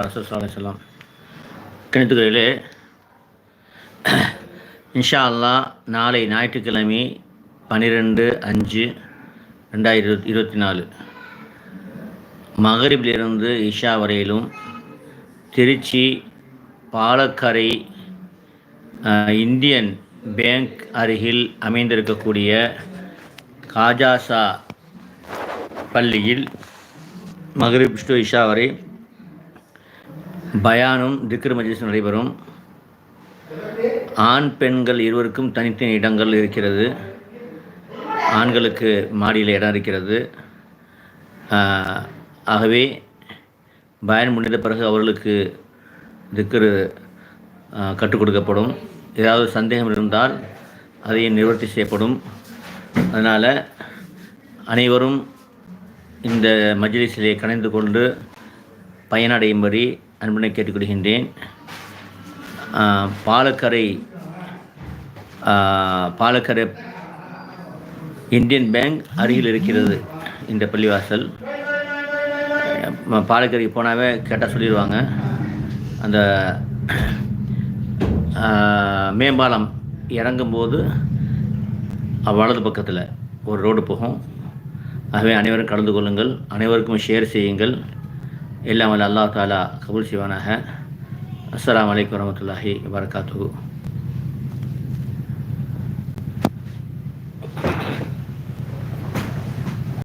ரசூல்லாம் கணித்துகளிலே இன்ஷா அல்லாஹ் நாளை ஞாயிற்றுக்கிழமை பன்னிரெண்டு அஞ்சு ரெண்டாயிரத்தி இருபத்தி நாலு. மகரிபிலிருந்து இஷா வரையிலும் திருச்சி பாலக்கரை இந்தியன் பேங்க் அருகில் அமைந்திருக்கக்கூடிய காஜாசா பள்ளியில் மகரிப் டு இஷா வரை பயானும் திக்ரு மஜிஸும் நடைபெறும். ஆண் பெண்கள் இருவருக்கும் தனித்தனி இடங்கள் இருக்கிறது. ஆண்களுக்கு மாடியில் இடம் இருக்கிறது. ஆகவே பயன் முடிந்த பிறகு அவர்களுக்கு திக்ரு கற்றுக் கொடுக்கப்படும். ஏதாவது சந்தேகம் இருந்தால் அதையும் நிவர்த்தி செய்யப்படும். அதனால் அனைவரும் இந்த மஜ்லிஸிலே கலந்து கொண்டு பயனடையும்படி அன்பனை கேட்டுக்கொள்கின்றேன். பாலக்கரை பாலக்கரை இந்தியன் பேங்க் அருகில் இருக்கிறது இந்த பள்ளிவாசல். பாலக்கரைக்கு போனாவே கேட்டால் சொல்லிடுவாங்க. அந்த மேம்பாலம் இறங்கும்போது வலது பக்கத்தில் ஒரு ரோடு போகும். ஆகவே அனைவரும் கலந்து கொள்ளுங்கள். அனைவருக்கும் ஷேர் செய்யுங்கள். எல்லாம் வல்ல அல்லாஹ் தாலா கபூல் செய்வானாக. அஸ்லாம் வலைக்கம் வரமத்துல்லாஹி வரகாத்து